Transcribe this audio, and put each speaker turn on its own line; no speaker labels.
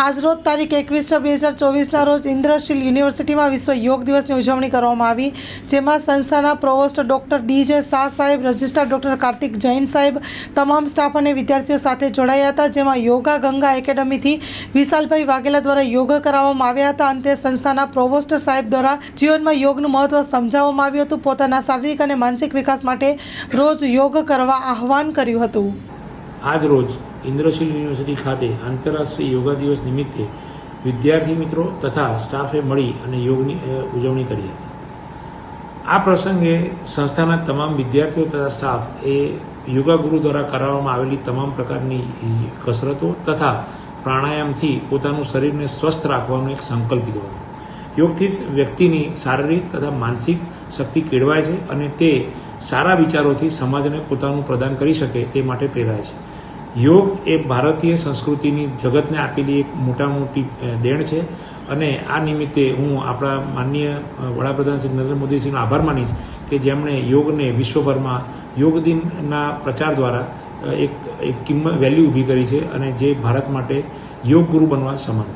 આજરોજ તારીખ એકવીસ છ બે હજાર ચોવીસના રોજ ઇન્દ્રશીલ યુનિવર્સિટીમાં વિશ્વ યોગ દિવસની ઉજવણી કરવામાં આવી. જેમાં સંસ્થાના પ્રોવોસ્ટ ડૉક્ટર ડી જે શાહ સાહેબ, રજિસ્ટ્રાર ડૉક્ટર કાર્તિક જૈન સાહેબ, તમામ સ્ટાફ અને વિદ્યાર્થીઓ સાથે જોડાયા હતા, જેમાં યોગા ગંગા એકેડમીથી વિશાલભાઈ વાઘેલા દ્વારા યોગ કરાવવામાં આવ્યા હતા. અંતે સંસ્થાના પ્રોવોસ્ટ સાહેબ દ્વારા જીવનમાં યોગનું મહત્ત્વ સમજાવવામાં આવ્યું હતું. પોતાના શારીરિક અને માનસિક વિકાસ માટે રોજ યોગ કરવા આહવાન કર્યું હતું.
આજ રોજ ઇન્દ્રશીલ યુનિવર્સિટી ખાતે આંતરરાષ્ટ્રીય યોગા દિવસ નિમિત્તે વિદ્યાર્થી મિત્રો તથા સ્ટાફે મળી અને યોગની ઉજવણી કરી હતી. આ પ્રસંગે સંસ્થાના તમામ વિદ્યાર્થીઓ તથા સ્ટાફ એ યોગા ગુરુ દ્વારા કરાવવામાં આવેલી તમામ પ્રકારની કસરતો તથા પ્રાણાયામથી પોતાનું શરીરને સ્વસ્થ રાખવાનો એક સંકલ્પ લીધો હતો. યોગથી જ વ્યક્તિની શારીરિક તથા માનસિક શક્તિ કેળવાય છે અને તે સારા વિચારોથી સમાજને પોતાનું પ્રદાન કરી શકે તે માટે પ્રેરાય છે. યોગ એ ભારતીય સંસ્કૃતિની જગતને આપેલી એક મોટા મોટી દેણ છે. અને આ નિમિત્તે હું આપણા માનનીય વડાપ્રધાન શ્રી નરેન્દ્ર મોદીજીનો આભાર માનીશ કે જેમણે યોગને વિશ્વભરમાં યોગ દિનના પ્રચાર દ્વારા એક એક કિંમત, વેલ્યુ ઊભી કરી છે અને જે ભારત માટે યોગ ગુરુ બનવા સમાન છે.